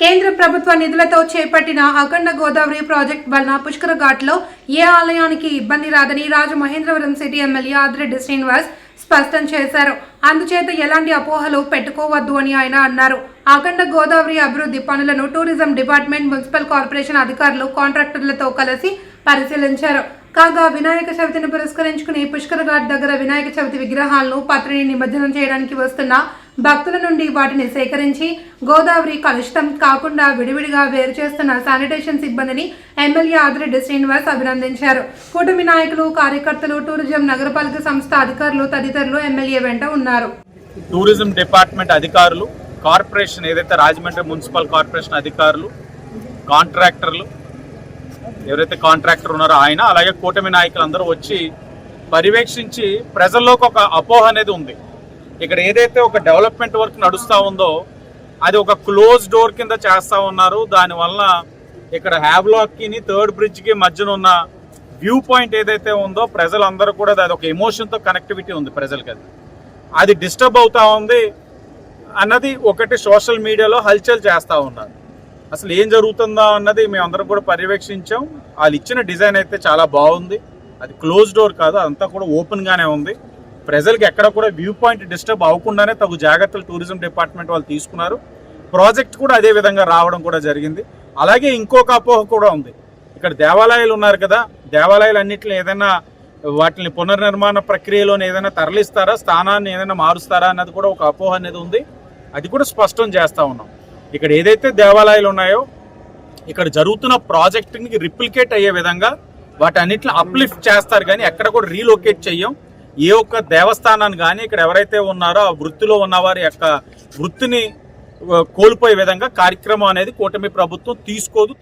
కేంద్ర ప్రభుత్వ నిధులతో చేపట్టిన అఖండ గోదావరి ప్రాజెక్ట్ వలన పుష్కర ఘాట్లో ఏ ఆలయానికి ఇబ్బంది రాదని రాజమహేంద్రవరం సిటీ ఎమ్మెల్యే ఆదిరెడ్డి శ్రీనివాస్ స్పష్టం చేశారు. అందుచేత ఎలాంటి అపోహలు పెట్టుకోవద్దు అని ఆయన అన్నారు. అఖండ గోదావరి అభివృద్ధి పనులను టూరిజం డిపార్ట్మెంట్ మున్సిపల్ కార్పొరేషన్ అధికారులు కాంట్రాక్టర్లతో కలిసి పరిశీలించారు. కాగా వినాయక చవితిని పురస్కరించుకుని పుష్కర ఘాట్ దగ్గర వినాయక చవితి విగ్రహాలను పత్రిని నిమజ్జనం చేయడానికి వస్తున్న భక్తుల నుండి వాటిని సేకరించి గోదావరి కలుషితం కాకుండా విడివిడిగా వేరు చేస్తున్న శానిటేషన్ సిబ్బందిని ఎమ్మెల్యే ఆదిరెడ్డి శ్రీనివాస్ అభినందించారు. కూటమి నాయకులు కార్యకర్తలు టూరిజం నగరపాలక సంస్థ అధికారులు తదితరులు ఎమ్మెల్యే వెంట ఉన్నారు. టూరిజం డిపార్ట్మెంట్ అధికారులు కార్పొరేషన్ ఏదైతే రాజమండ్రి మున్సిపల్ కార్పొరేషన్ అధికారులు కాంట్రాక్టర్లు ఎవరైతే కాంట్రాక్టర్ ఉన్నారో ఆయన అలాగే కూటమి నాయకులందరూ వచ్చి పర్యవేక్షించి ప్రజల్లోకి ఒక అపోహ అనేది ఉంది. ఇక్కడ ఏదైతే ఒక డెవలప్మెంట్ వర్క్ నడుస్తూ ఉందో అది ఒక క్లోజ్ డోర్ కింద చేస్తూ ఉన్నారు. దానివల్ల ఇక్కడ హ్యాబ్లాక్కిని థర్డ్ బ్రిడ్జ్కి మధ్యన ఉన్న వ్యూ పాయింట్ ఏదైతే ఉందో ప్రజలందరూ కూడా అది ఒక ఎమోషన్తో కనెక్టివిటీ ఉంది ప్రజలకి అది. అది డిస్టర్బ్ అవుతూ ఉంది అన్నది ఒకటి సోషల్ మీడియాలో హల్చల్ చేస్తూ ఉన్నారు. అసలు ఏం జరుగుతుందో అన్నది మేము అందరం కూడా పర్యవేక్షించాం. వాళ్ళు ఇచ్చిన డిజైన్ అయితే చాలా బాగుంది. అది క్లోజ్ డోర్ కాదు అదంతా కూడా ఓపెన్గానే ఉంది. ప్రజలకి ఎక్కడ కూడా వ్యూ పాయింట్ డిస్టర్బ్ అవ్వకుండానే తగు జాగ్రత్తలు టూరిజం డిపార్ట్మెంట్ వాళ్ళు తీసుకున్నారు. ప్రాజెక్ట్ కూడా అదే విధంగా రావడం కూడా జరిగింది. అలాగే ఇంకొక అపోహ కూడా ఉంది. ఇక్కడ దేవాలయాలు ఉన్నారు కదా దేవాలయాలు అన్నింటినీ ఏదైనా వాటిని పునర్నిర్మాణ ప్రక్రియలోనే ఏదైనా తరలిస్తారా స్థానాన్ని ఏదైనా మారుస్తారా అన్నది కూడా ఒక అపోహ అనేది ఉంది. అది కూడా స్పష్టం చేస్తూ ఉన్నాం. ఇక్కడ ఏదైతే దేవాలయాలు ఉన్నాయో ఇక్కడ జరుగుతున్న ప్రాజెక్ట్ని రిప్లికేట్ అయ్యే విధంగా వాటి అప్లిఫ్ట్ చేస్తారు కానీ ఎక్కడ కూడా రీలొకేట్ చెయ్యం. ఏ ఒక్క దేవస్థానాన్ని కానీ ఇక్కడ ఎవరైతే ఉన్నారో ఆ వృత్తిలో ఉన్నవారి యొక్క వృత్తిని కోల్పోయే విధంగా కార్యక్రమం అనేది కూటమి ప్రభుత్వం తీసుకోదు